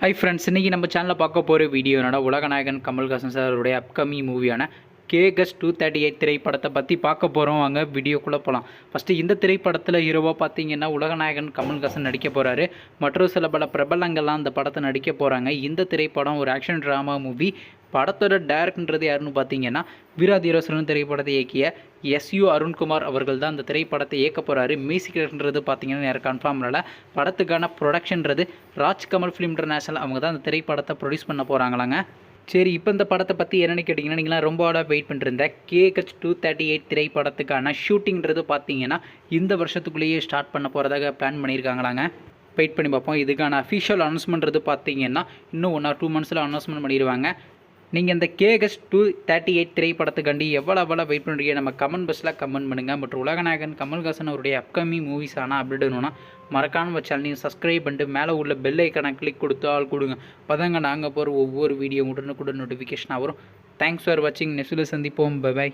Hi friends இன்றைக்கி நம்ம சேனலில் பார்க்க போகிற வீடியோ என்னடா உலகநாயகன் கமல்ஹாசன் சாருடைய அப்கமிங் மூவியான கேகஸ் டூ தேர்ட்டி எயிட் திரைப்படத்தை பற்றி பார்க்க போகிறோம் வாங்க வீடியோக்குள்ளே போகலாம் ஃபஸ்ட்டு இந்த திரைப்படத்தில் ஹீரோவாக பார்த்தீங்கன்னா உலகநாயகன் கமல்ஹாசன் நடிக்க போகிறாரு மற்றும் சில பல பிரபலங்கள்லாம் அந்த படத்தை நடிக்க போகிறாங்க இந்த திரைப்படம் ஒரு ஆக்ஷன் ட்ராமா மூவி படத்தோட டேரக்டர்ன்றது யாருன்னு பார்த்தீங்கன்னா வீராதீரசுரன் திரைப்படத்தை இயக்கிய எஸ்யு அருண்குமார் அவர்கள் தான் அந்த திரைப்படத்தை இயக்க போகிறாரு மியூசிக்ன்றது பார்த்தீங்கன்னா யாரும் கன்ஃபார்ம் இல்லை படத்துக்கான ப்ரொடக்ஷன்றது ராஜ்கமல் ஃபிலிம் இன்டர்நேஷனல் அவங்க தான் அந்த திரைப்படத்தை ப்ரொடியூஸ் பண்ண போகிறாங்களாங்க சரி இப்போ இந்த படத்தை பற்றி என்னென்னு கேட்டிங்கன்னா நீங்களாம் ரொம்ப ஆடாக வெயிட் பண்ணிருந்த. கேஹெச் டூ தேர்ட்டி எயிட் திரைப்படத்துக்கான ஷூட்டிங்கிறது பார்த்தீங்கன்னா இந்த வருஷத்துக்குள்ளேயே ஸ்டார்ட் பண்ண போகிறதாக பிளான் பண்ணியிருக்காங்களாங்க. வெயிட் பண்ணி பார்ப்போம். இதுக்கான அஃபிஷியல் அனௌன்ஸ்மெண்ட்றது பார்த்தீங்கன்னா இன்னும் ஒன் ஆர் டூ மந்த்ஸில் அனௌன்ஸ்மெண்ட் பண்ணிடுவாங்க. நீங்கள் இந்த கேகஸ் டூ தேர்ட்டி எயிட் திரைப்படத்துக்காண்டி எவ்வளோ எவ்வளோ வெயிட் பண்ணுறீங்க நம்ம கமெண்ட் பஸ்ஸில் கமெண்ட் பண்ணுங்கள் மற்றும் உலகநாயகன் கமல்ஹாசன் அவருடைய அப்கமிங் மூவிஸ் ஆனால் அப்டேட் வேணும்னா மறக்காம சேனல் நீங்கள் சப்ஸ்கிரைப் பண்ணிட்டு மேலே உள்ள பெல் ஐக்கனை கிளிக் கொடுத்து ஆள் கொடுங்க. பதங்க நாங்கள் போகிற ஒவ்வொரு வீடியோ உடனுக்குடன் நோட்டிஃபிகேஷனாக வரும். தேங்க்ஸ் ஃபார் வாட்சிங் நெக்ஸ்ட்டில் சந்திப்போம். பை